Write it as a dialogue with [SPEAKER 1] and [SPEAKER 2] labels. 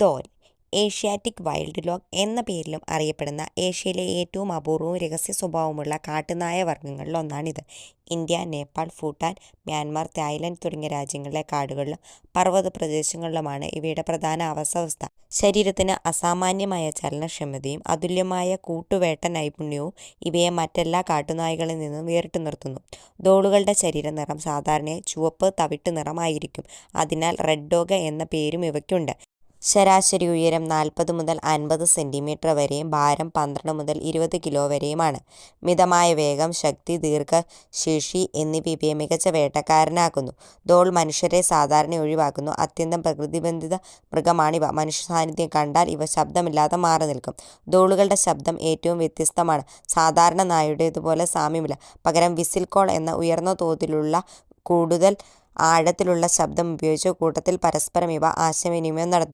[SPEAKER 1] ദോൽ Asiatic wild log എന്ന പേരിലും അറിയപ്പെടുന്ന ഏഷ്യയിലെ ഏറ്റവും അപൂർവവും രഹസ്യ സ്വഭാവമുള്ള കാട്ടുനായ വർഗങ്ങളിലൊന്നാണിത്. India, Nepal, Bhutan, Myanmar, Thailand തുടങ്ങിയ രാജ്യങ്ങളിലെ കാടുകളിലും പർവത പ്രദേശങ്ങളിലുമാണ് ഇവയുടെ പ്രധാന അവസ്ഥ ശരീരത്തിന് അസാമാന്യമായ ചലനക്ഷമതയും അതുല്യമായ കൂട്ടുവേട്ട നൈപുണ്യവും ഇവയെ മറ്റെല്ലാ കാട്ടുനായകളിൽ നിന്നും വേറിട്ടുനിർത്തുന്നു. ദോളുകളുടെ ശരീര നിറം സാധാരണയായി ചുവപ്പ് തവിട്ട് നിറമായിരിക്കും അതിനാൽ റെഡ് ഡോഗ് എന്ന പേരും ഇവയ്ക്കുണ്ട്. ശരാശരി ഉയരം നാൽപ്പത് മുതൽ അൻപത് സെന്റിമീറ്റർ വരെയും ഭാരം പന്ത്രണ്ട് മുതൽ ഇരുപത് കിലോ വരെയുമാണ്. മിതമായ വേഗം, ശക്തി, ദീർഘശേഷി എന്നിവയെ മികച്ച വേട്ടക്കാരനാക്കുന്നു. ദോൾ മനുഷ്യരെ സാധാരണ ഒഴിവാക്കുന്നു അത്യന്തം പ്രകൃതിബന്ധിത മൃഗമാണിവ. മനുഷ്യ സാന്നിധ്യം കണ്ടാൽ ഇവ ശബ്ദമില്ലാതെ മാറി നിൽക്കും ദോളുകളുടെ ശബ്ദം ഏറ്റവും വ്യത്യസ്തമാണ്. സാധാരണ നായുടേതുപോലെ സാമ്യമില്ല. പകരം വിസിൽ കോൾ എന്ന ഉയർന്ന തോതിലുള്ള കൂടുതൽ ആഴത്തിലുള്ള ശബ്ദം ഉപയോഗിച്ച് കൂട്ടത്തിൽ പരസ്പരം ഇവ ആശയവിനിമയം നടത്തുന്നു.